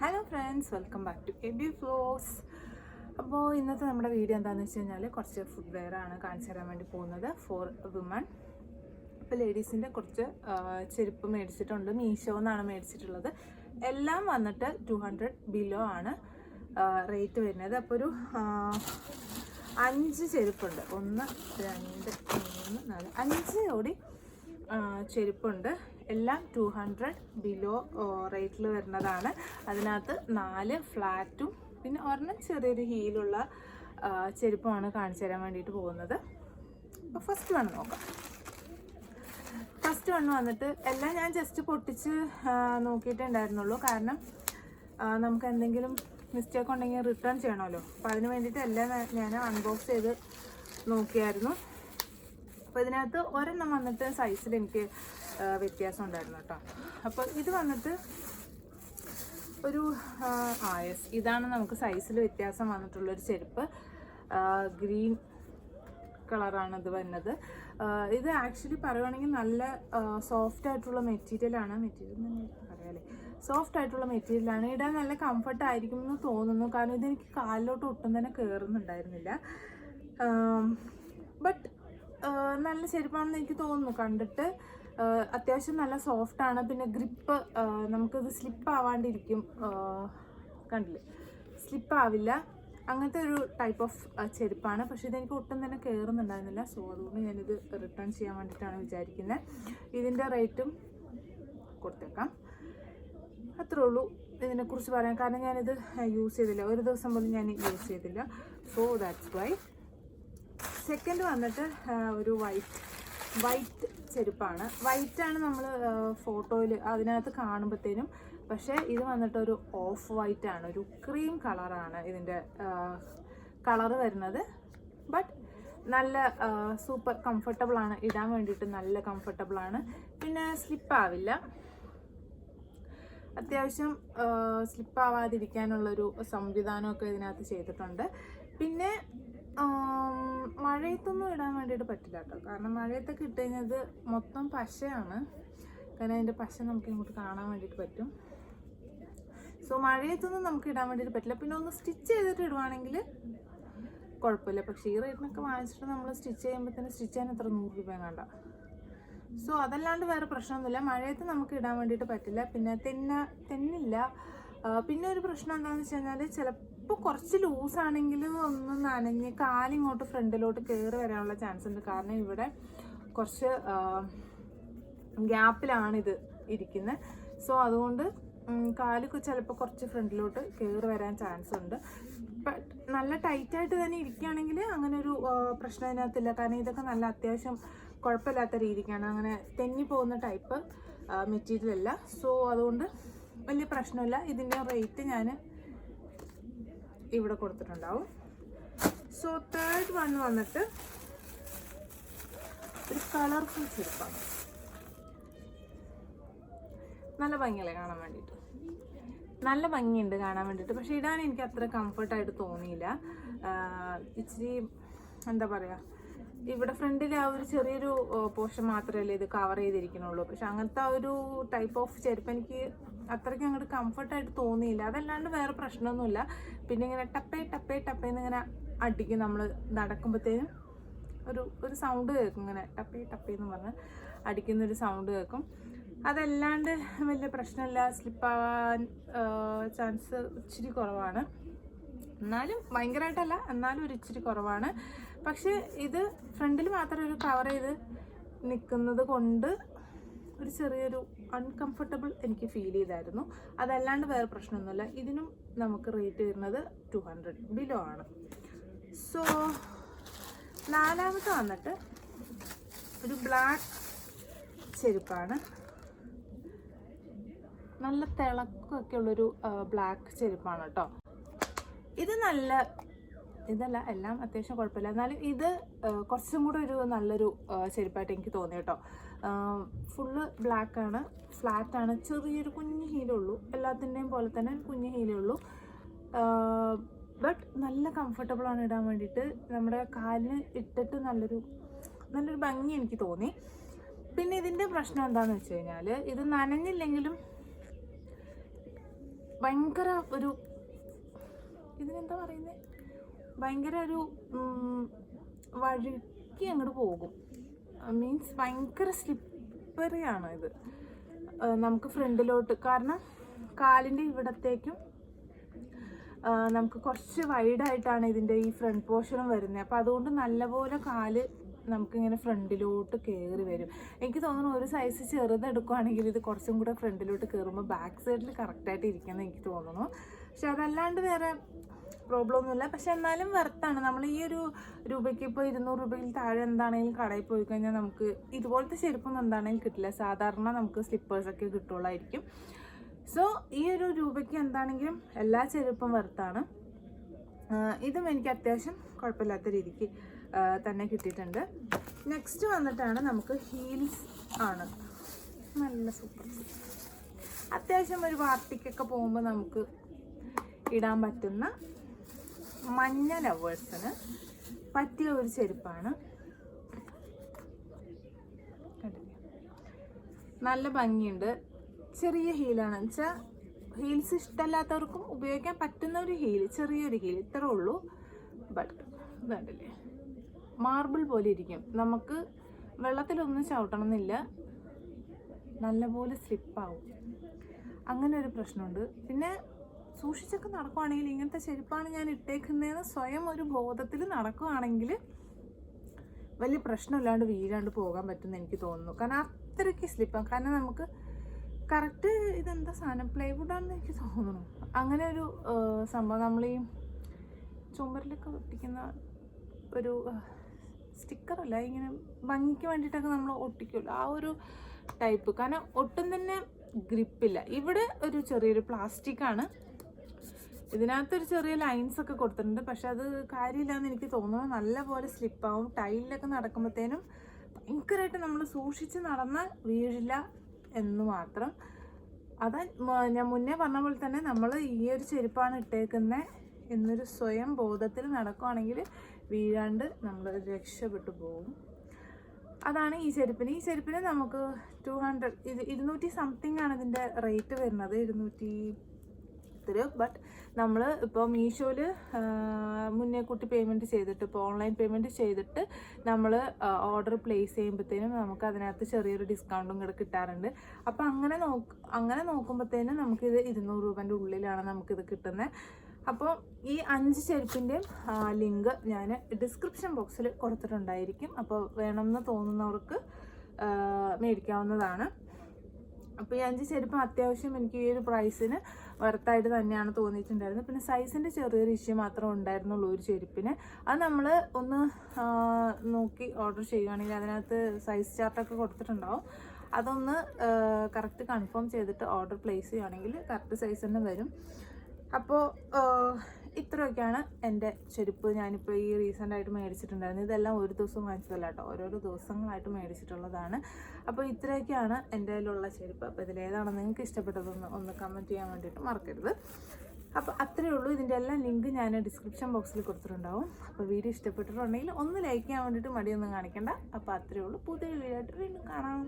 Hello friends welcome back to AB flows അപ്പോൾ ഇന്നത്തെ നമ്മുടെ വീഡിയോ എന്താണെന്ന് വെച്ച് കഴിഞ്ഞാൽ കുറച്ച് ഫുഡ് വെയർ ആണ് കാണിച്ചു തരാൻ വേണ്ടി പോകുന്നത് ഫോർ വുമൺ ഇപ്പോൾ ലേഡീസിന്റെ കുറച്ച് ചെരുപ്പ് മേടിച്ചിട്ടുണ്ട്. മീഷോ എന്നാണ് മേടിച്ചിട്ടുള്ളത്. എല്ലാം വന്നിട്ട് ടു ഹൺഡ്രഡ് ബിലോ ആണ് റേറ്റ് വരുന്നത്. അപ്പോൾ ഒരു അഞ്ച് ചെരുപ്പുണ്ട്. ഒന്ന് രണ്ട് മൂന്ന് നാല് അഞ്ച് ഓടി ചെരുപ്പുണ്ട്. എല്ലാം ടു ഹൺഡ്രഡ് ബിലോ റേറ്റിൽ വരുന്നതാണ്. അതിനകത്ത് നാല് ഫ്ലാറ്റും പിന്നെ ഒരെണ്ണം ചെറിയൊരു ഹീലുള്ള ചെരുപ്പമാണ് കാണിച്ചു തരാൻ വേണ്ടിയിട്ട് പോകുന്നത്. അപ്പോൾ ഫസ്റ്റ് വൺ നോക്കാം. ഫസ്റ്റ് വൺ വന്നിട്ട് എല്ലാം ഞാൻ ജസ്റ്റ് പൊട്ടിച്ച് നോക്കിയിട്ടുണ്ടായിരുന്നുള്ളൂ. കാരണം നമുക്ക് എന്തെങ്കിലും മിസ്റ്റേക്ക് ഉണ്ടെങ്കിൽ റിട്ടേൺ ചെയ്യണമല്ലോ. അപ്പോൾ അതിന് വേണ്ടിയിട്ട് എല്ലാം ഞാൻ അൺബോക്സ് ചെയ്ത് നോക്കിയായിരുന്നു. അപ്പോൾ ഇതിനകത്ത് ഒരെണ്ണം വന്നിട്ട് സൈസിൽ എനിക്ക് വ്യത്യാസം ഉണ്ടായിരുന്നു കേട്ടോ അപ്പോൾ ഇത് വന്നിട്ട് ഒരു ആയസ് യെസ് ഇതാണ് നമുക്ക് സൈസിൽ വ്യത്യാസം വന്നിട്ടുള്ളൊരു ചെരുപ്പ്. ഗ്രീൻ കളറാണ് ഇത് വരുന്നത്. ഇത് ആക്ച്വലി പറയുവാണെങ്കിൽ നല്ല സോഫ്റ്റ് ആയിട്ടുള്ള മെറ്റീരിയലാണ് മെറ്റീരിയൽ പറയാല്ലേ സോഫ്റ്റ് ആയിട്ടുള്ള മെറ്റീരിയലാണ് ഇടാൻ നല്ല കംഫർട്ട് ആയിരിക്കും എന്ന് തോന്നുന്നു. കാരണം ഇതെനിക്ക് കാലിലോട്ട് ഒട്ടും തന്നെ കയറുന്നുണ്ടായിരുന്നില്ല ബട്ട് നല്ല ചെരുപ്പാണെന്ന് എനിക്ക് തോന്നുന്നു. കണ്ടിട്ട് അത്യാവശ്യം നല്ല സോഫ്റ്റാണ് പിന്നെ ഗ്രിപ്പ് നമുക്കത് സ്ലിപ്പ് ആവാണ്ടിരിക്കും. കണ്ടില്ലേ? സ്ലിപ്പ് ആവില്ല. അങ്ങനത്തെ ഒരു ടൈപ്പ് ഓഫ് ചെരുപ്പാണ്. പക്ഷേ ഇതെനിക്ക് ഒട്ടും തന്നെ കയറുന്നുണ്ടായിരുന്നില്ല സോ അതുകൊണ്ട് ഞാനിത് റിട്ടേൺ ചെയ്യാൻ വേണ്ടിയിട്ടാണ് വിചാരിക്കുന്നത് ഇതിന്റെ റേറ്റും കൊടുത്തേക്കാം. അത്രേ ഉള്ളൂ ഇതിനെക്കുറിച്ച് പറയാം കാരണം ഞാനിത് യൂസ് ചെയ്തില്ല. ഒരു ദിവസം പോലും ഞാൻ യൂസ് ചെയ്തില്ല. സോ ദാറ്റ്സ് വൈ സെക്കൻഡ് വന്നിട്ട് ഒരു വൈറ്റ് വൈറ്റ് ചെരുപ്പാണ്. വൈറ്റാണ് നമ്മൾ ഫോട്ടോയിൽ അതിനകത്ത് കാണുമ്പോഴത്തേനും പക്ഷേ ഇത് വന്നിട്ട് ഒരു ഓഫ് വൈറ്റ് ആണ്. ഒരു ക്രീം കളറാണ് ഇതിന്റെ കളറ് വരുന്നത്. ബട്ട് നല്ല സൂപ്പർ കംഫർട്ടബിൾ ആണ്. ഇടാൻ വേണ്ടിയിട്ട് നല്ല കംഫർട്ടബിൾ ആണ്. പിന്നെ സ്ലിപ്പാവില്ല അത്യാവശ്യം സ്ലിപ്പാവാതിരിക്കാനുള്ളൊരു സംവിധാനമൊക്കെ ഇതിനകത്ത് ചെയ്തിട്ടുണ്ട്. പിന്നെ മഴയത്തൊന്നും ഇടാൻ വേണ്ടിയിട്ട് പറ്റില്ല കേട്ടോ. കാരണം മഴയത്തൊക്കെ ഇട്ട് കഴിഞ്ഞാൽ ഇത് മൊത്തം പശയാണ്. കാരണം അതിന്റെ പശ നമുക്ക് ഇങ്ങോട്ട് കാണാൻ വേണ്ടിയിട്ട് പറ്റും. സോ മഴയത്തൊന്നും നമുക്ക് ഇടാൻ വേണ്ടിയിട്ട് പറ്റില്ല. പിന്നെ ഒന്ന് സ്റ്റിച്ച് ചെയ്തിട്ട് ഇടുവാണെങ്കിൽ കുഴപ്പമില്ല. പക്ഷേ ഈ റേറ്റിനൊക്കെ വാങ്ങിച്ചിട്ട് നമ്മൾ സ്റ്റിച്ച് ചെയ്യുമ്പോഴത്തേന് സ്റ്റിച്ച് ചെയ്യാൻ എത്ര നൂറ് രൂപ കണ്ട സോ അതല്ലാണ്ട് വേറെ പ്രശ്നമൊന്നുമില്ല. മഴയത്ത് നമുക്ക് ഇടാൻ വേണ്ടിയിട്ട് പറ്റില്ല. പിന്നെ തെന്ന തെന്നില്ല. പിന്നെ ഒരു പ്രശ്നം എന്താണെന്ന് വെച്ച് കഴിഞ്ഞാൽ ചിലപ്പോൾ കുറച്ച് ലൂസാണെങ്കിൽ ഒന്ന് നനഞ്ഞ് കാലിങ്ങോട്ട് ഫ്രണ്ടിലോട്ട് കയറി വരാനുള്ള ചാൻസ് ഉണ്ട്. കാരണം ഇവിടെ കുറച്ച് ഗ്യാപ്പിലാണിത് ഇരിക്കുന്നത് സോ അതുകൊണ്ട് കാലൊക്കെ കാൽ ചിലപ്പോൾ കുറച്ച് ഫ്രണ്ടിലോട്ട് കയറി വരാൻ ചാൻസ് ഉണ്ട്. നല്ല ടൈറ്റായിട്ട് തന്നെ ഇരിക്കുകയാണെങ്കിൽ അങ്ങനെ ഒരു പ്രശ്നം അതിനകത്തില്ല. കാരണം ഇതൊക്കെ നല്ല അത്യാവശ്യം കുഴപ്പമില്ലാത്ത രീതിക്കാണ്. അങ്ങനെ തെന്നി പോകുന്ന ടൈപ്പ് മെറ്റീരിയൽ അല്ല. സോ അതുകൊണ്ട് വലിയ പ്രശ്നമില്ല. ഇതിന്റെ റേറ്റ് ഞാൻ ഇവിടെ കൊടുത്തിട്ടുണ്ടാവും. സോ തേർഡ് വൺ വന്നിട്ട് ഒരു കളർഫുൾ ചെരുപ്പാണ്. നല്ല ഭംഗിയല്ലേ കാണാൻ വേണ്ടിയിട്ട്? നല്ല ഭംഗിയുണ്ട് കാണാൻ വേണ്ടിയിട്ട്. പക്ഷേ ഇടാൻ എനിക്ക് അത്ര കംഫർട്ടായിട്ട് തോന്നിയില്ല. ഇച്ചിരി എന്താ പറയുക ഇവിടെ ഫ്രണ്ടിൽ ആ ഒരു ചെറിയൊരു പോർഷൻ മാത്രമല്ലേ ഇത് കവർ ചെയ്തിരിക്കുന്നുള്ളൂ. പക്ഷെ അങ്ങനത്തെ ആ ഒരു ടൈപ്പ് ഓഫ് ചെരുപ്പ് എനിക്ക് അത്രയ്ക്ക് അങ്ങോട്ട് കംഫർട്ടായിട്ട് തോന്നിയില്ല. അതല്ലാണ്ട് വേറെ പ്രശ്നമൊന്നുമില്ല. പിന്നെ ഇങ്ങനെ ടപ്പേ ടപ്പേ ടപ്പേ എന്നിങ്ങനെ അടിക്കും നമ്മൾ നടക്കുമ്പോഴത്തേനും ഒരു ഒരു സൗണ്ട് കേൾക്കും ഇങ്ങനെ ടപ്പേ ടപ്പേ എന്ന് പറഞ്ഞ് അടിക്കുന്ന ഒരു സൗണ്ട് കേൾക്കും. അതല്ലാണ്ട് വലിയ പ്രശ്നമില്ല. സ്ലിപ്പാവാൻ ചാൻസ് ഇച്ചിരി കുറവാണ്. എന്നാലും ഭയങ്കരമായിട്ടല്ല എന്നാലും ഒരു ഇച്ചിരി കുറവാണ്. പക്ഷേ ഇത് ഫ്രണ്ടിൽ മാത്രം ഒരു കവർ ചെയ്ത് നിൽക്കുന്നത് കൊണ്ട് ഒരു ചെറിയൊരു അൺകംഫർട്ടബിൾ എനിക്ക് ഫീൽ ചെയ്തായിരുന്നു. അതല്ലാണ്ട് വേറെ പ്രശ്നമൊന്നുമില്ല. ഇതിനും നമുക്ക് റേറ്റ് വരുന്നത് ടു ഹൺഡ്രഡ് ബിലോ ആണ്. സോ നാലാമത്തെ വന്നിട്ട് ഒരു ബ്ലാക്ക് ചെരുപ്പാണ്. നല്ല തിളക്കമൊക്കെ ഉള്ളൊരു ബ്ലാക്ക് ചെരുപ്പാണ് കേട്ടോ. ഇത് നല്ല ഇതല്ല എല്ലാം അത്യാവശ്യം കുഴപ്പമില്ല. എന്നാലും ഇത് കുറച്ചും കൂടെ ഒരു നല്ലൊരു ചെരുപ്പായിട്ട് എനിക്ക് തോന്നി കേട്ടോ. ഫുള്ള് ബ്ലാക്ക് ആണ് ഫ്ലാറ്റ് ആണ്. ചെറിയൊരു കുഞ്ഞു ഹീലേ ഉള്ളൂ. എല്ലാത്തിന്റെയും പോലെ തന്നെ കുഞ്ഞ് കുഞ്ഞു ഹീലേ ഉള്ളൂ. ബട്ട് നല്ല കംഫർട്ടബിൾ ആണ് ഇടാൻ വേണ്ടിയിട്ട്. നമ്മുടെ കാലിന് ഇട്ടിട്ട് നല്ലൊരു നല്ലൊരു ഭംഗി എനിക്ക് തോന്നി. പിന്നെ ഇതിന്റെ പ്രശ്നം എന്താണെന്ന് വെച്ച് കഴിഞ്ഞാൽ ഇത് നനഞ്ഞില്ലെങ്കിലും ഭയങ്കര ഒരു ഇതിനെന്താ പറയുന്നത് ഭയങ്കര ഒരു വഴുക്കി അങ്ങോട്ട് പോകും. മീൻസ് ഭയങ്കര സ്ലിപ്പറിയാണ് ഇത്. നമുക്ക് ഫ്രണ്ടിലോട്ട് കാരണം കാലിന്റെ ഇവിടത്തേക്കും നമുക്ക് കുറച്ച് വൈഡായിട്ടാണ് ഇതിന്റെ ഈ ഫ്രണ്ട് പോർഷനും വരുന്നത് അപ്പോൾ അതുകൊണ്ട് നല്ലപോലെ കാൽ നമുക്കിങ്ങനെ ഫ്രണ്ടിലോട്ട് കയറി വരും. എനിക്ക് തോന്നുന്നു ഒരു സൈസ് ചെറുതെടുക്കുവാണെങ്കിൽ ഇത് കുറച്ചും കൂടെ ഫ്രണ്ടിലോട്ട് കയറുമ്പോൾ ബാക്ക് സൈഡിൽ കറക്റ്റായിട്ട് ഇരിക്കുന്നത് എനിക്ക് തോന്നുന്നു. പക്ഷെ അതല്ലാണ്ട് വേറെ പ്രോബ്ലം ഒന്നുമില്ല. പക്ഷെ എന്നാലും വെർത്താണ് നമ്മൾ ഈ ഒരു രൂപയ്ക്ക് ഇപ്പോൾ ഇരുന്നൂറ് രൂപയിൽ താഴെ എന്താണെങ്കിലും കടയിൽ പോയി കഴിഞ്ഞാൽ നമുക്ക് ഇതുപോലത്തെ ചെരുപ്പൊന്നും എന്താണെങ്കിലും കിട്ടില്ല. സാധാരണ നമുക്ക് സ്ലിപ്പേഴ്സൊക്കെ കിട്ടുള്ളായിരിക്കും. സോ ഈ ഒരു രൂപയ്ക്ക് എന്താണെങ്കിലും എല്ലാ ചെരുപ്പും വർത്താണ് ഇതും എനിക്ക് അത്യാവശ്യം കുഴപ്പമില്ലാത്ത രീതിക്ക് തന്നെ കിട്ടിയിട്ടുണ്ട്. നെക്സ്റ്റ് വന്നിട്ടാണ് നമുക്ക് ഹീൽസ് ആണ്. നല്ല സൂപ്പർ അത്യാവശ്യം ഒരു പാർട്ടിക്കൊക്കെ പോകുമ്പോൾ നമുക്ക് ഇടാൻ പറ്റുന്ന മഞ്ഞ ലവേഴ്സിന് പറ്റിയ ഒരു ചെരുപ്പാണ്? നല്ല ഭംഗിയുണ്ട്. ചെറിയ ഹീലാണ് വെച്ചാൽ ഹീൽസ് ഇഷ്ടമല്ലാത്തവർക്കും ഉപയോഗിക്കാൻ പറ്റുന്ന ഒരു ഹീൽ ചെറിയൊരു ഹീൽ ഇത്രേ ഉള്ളൂ. ബട്ട് ഇതുണ്ടല്ലേ മാർബിൾ പോലെ ഇരിക്കും. നമുക്ക് വെള്ളത്തിലൊന്നും ചവിട്ടണം എന്നില്ല നല്ലപോലെ സ്ലിപ്പാവും അങ്ങനെ ഒരു പ്രശ്നമുണ്ട്. പിന്നെ സൂക്ഷിച്ചൊക്കെ നടക്കുവാണെങ്കിൽ ഇങ്ങനത്തെ ചെരുപ്പാണ് ഞാൻ ഇട്ടേക്കുന്നതെന്ന് സ്വയം ഒരു ബോധത്തിൽ നടക്കുവാണെങ്കിൽ വലിയ പ്രശ്നമില്ലാണ്ട് വീഴാണ്ട് പോകാൻ പറ്റുമെന്ന് എനിക്ക് തോന്നുന്നു. കാരണം അത്രയ്ക്ക് സ്ലിപ്പാണ് കാരണം നമുക്ക് കറക്റ്റ് ഇതെന്താ സാധനം? പ്ലൈവുഡ് ആണെന്ന് എനിക്ക് തോന്നുന്നു. അങ്ങനെ ഒരു സംഭവം നമ്മൾ ഈ ചുമരിലൊക്കെ ഒട്ടിക്കുന്ന ഒരു സ്റ്റിക്കറല്ല ഇങ്ങനെ ഭംഗിക്ക് വേണ്ടിയിട്ടൊക്കെ നമ്മൾ ഒട്ടിക്കുമല്ലോ. ആ ഒരു ടൈപ്പ് കാരണം ഒട്ടും തന്നെ ഗ്രിപ്പില്ല ഇവിടെ ഒരു ചെറിയൊരു പ്ലാസ്റ്റിക് ആണ്. ഇതിനകത്തൊരു ചെറിയ ലൈൻസ് ഒക്കെ കൊടുത്തിട്ടുണ്ട്. പക്ഷെ അത് കാര്യമില്ലാന്ന് എനിക്ക് തോന്നുന്നു. നല്ലപോലെ സ്ലിപ്പാവും ടൈലിലൊക്കെ നടക്കുമ്പോഴത്തേനും ഭയങ്കരമായിട്ട് നമ്മൾ സൂക്ഷിച്ച് നടന്നാൽ വീഴില്ല എന്ന് മാത്രം. അതാ ഞാൻ മുന്നേ പറഞ്ഞ പോലെ തന്നെ നമ്മൾ ഈ ഒരു ചെരുപ്പാണ് ഇട്ടേക്കുന്നത് എന്നൊരു സ്വയം ബോധത്തിൽ നടക്കുവാണെങ്കിൽ വീഴാണ്ട് നമ്മൾ രക്ഷപ്പെട്ടു പോകും. അതാണ് ഈ ചെരുപ്പിന്. ഈ ചെരുപ്പിന് നമുക്ക് ടു ഹൺഡ്രഡ് ഇത് ഇരുന്നൂറ്റി സംതിങ് ആണ് ഇതിന്റെ റേറ്റ് വരുന്നത്. ഇരുന്നൂറ്റി ഇത്തിരി ബട്ട് നമ്മൾ ഇപ്പോൾ മീഷോയിൽ മുന്നേ കൂട്ടി പേയ്മെന്റ് ചെയ്തിട്ട് ഇപ്പോൾ ഓൺലൈൻ പേയ്മെന്റ് ചെയ്തിട്ട് നമ്മൾ ഓർഡർ പ്ലേസ് ചെയ്യുമ്പോഴത്തേനും നമുക്ക് അതിനകത്ത് ചെറിയൊരു ഡിസ്കൗണ്ടും കൂടെ കിട്ടാറുണ്ട്. അപ്പോൾ അങ്ങനെ നോക്ക് അങ്ങനെ നോക്കുമ്പോഴത്തേനും നമുക്കിത് ഇരുന്നൂറ് രൂപേന്റെ ഉള്ളിലാണ് നമുക്കിത് കിട്ടുന്നത് അപ്പോൾ ഈ അഞ്ച് ചെരുപ്പിന്റെയും ലിങ്ക് ഞാൻ ഡിസ്ക്രിപ്ഷൻ ബോക്സിൽ കൊടുത്തിട്ടുണ്ടായിരിക്കും. അപ്പോൾ വേണമെന്ന് തോന്നുന്നവർക്ക് മേടിക്കാവുന്നതാണ്. അപ്പോൾ ഈ അഞ്ച് ചെരുപ്പ് അത്യാവശ്യം എനിക്ക് ഈ ഒരു പ്രൈസിന് വർത്തായിട്ട് തന്നെയാണ് തോന്നിയിട്ടുണ്ടായിരുന്നത്. പിന്നെ സൈസിന്റെ ചെറിയൊരു ഇഷ്യൂ മാത്രമേ ഉണ്ടായിരുന്നുള്ളൂ ഒരു ചെരുപ്പിന്. അത് നമ്മൾ ഒന്ന് നോക്കി ഓർഡർ ചെയ്യുകയാണെങ്കിൽ അതിനകത്ത് സൈസ് ചാർട്ടൊക്കെ കൊടുത്തിട്ടുണ്ടാവും. അതൊന്ന് കറക്റ്റ് കൺഫേം ചെയ്തിട്ട് ഓർഡർ പ്ലേസ് ചെയ്യുകയാണെങ്കിൽ കറക്റ്റ് സൈസ് തന്നെ വരും. അപ്പോൾ ഇത്രയൊക്കെയാണ് എന്റെ ചെരുപ്പ് ഞാനിപ്പോൾ ഈ റീസെന്റ് ആയിട്ട് മേടിച്ചിട്ടുണ്ടായിരുന്നു ഇതെല്ലാം ഒരു ദിവസം വാങ്ങിച്ചതല്ല കേട്ടോ. ഓരോരോ ദിവസങ്ങളായിട്ട് മേടിച്ചിട്ടുള്ളതാണ്. അപ്പോൾ ഇത്രയൊക്കെയാണ് എന്റെ കയ്യിലുള്ള ചെരുപ്പ്. അപ്പോൾ ഇതിലേതാണ് നിങ്ങൾക്ക് ഇഷ്ടപ്പെട്ടതെന്ന് ഒന്ന് കമന്റ് ചെയ്യാൻ വേണ്ടിയിട്ട് മറക്കരുത്. അപ്പോൾ അത്രയേ ഉള്ളൂ. ഇതിന്റെ എല്ലാം ലിങ്ക് ഞാൻ ഡിസ്ക്രിപ്ഷൻ ബോക്സിൽ കൊടുത്തിട്ടുണ്ടാവും. അപ്പോൾ വീഡിയോ ഇഷ്ടപ്പെട്ടിട്ടുണ്ടെങ്കിൽ ഒന്ന് ലൈക്ക് ചെയ്യാൻ വേണ്ടിയിട്ട് മടിയൊന്നും കാണിക്കണ്ട. അപ്പോൾ അത്രയേ ഉള്ളൂ. പുതിയൊരു വീഡിയോ ആയിട്ട് വീണ്ടും കാണാം.